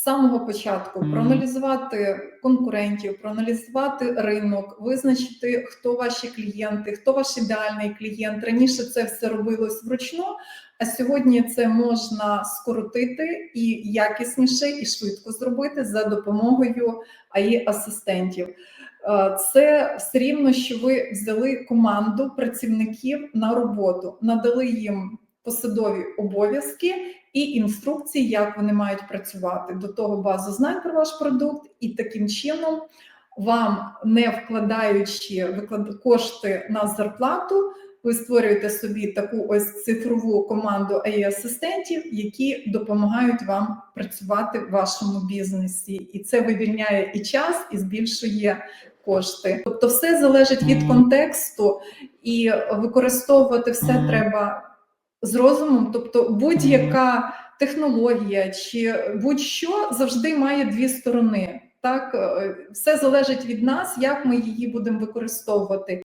з самого початку проаналізувати конкурентів, проаналізувати ринок, визначити, хто ваші клієнти, хто ваш ідеальний клієнт. Раніше це все робилось вручну, а сьогодні це можна скоротити і якісніше, і швидко зробити за допомогою ai асистентів. Е, Це все рівно, що ви взяли команду працівників на роботу, надали їм посадові обов'язки і інструкції, як вони мають працювати. До того базу знань про ваш продукт, і таким чином вам, не вкладаючи кошти на зарплату, ви створюєте собі таку ось цифрову команду ai асистентів які допомагають вам працювати в вашому бізнесі, і це вивільняє і час, і збільшує кошти. Тобто, все залежить від контексту, і використовувати все треба з розумом. Тобто, будь-яка технологія чи будь-що завжди має дві сторони. Так, е, все залежить від нас, як ми її будемо використовувати.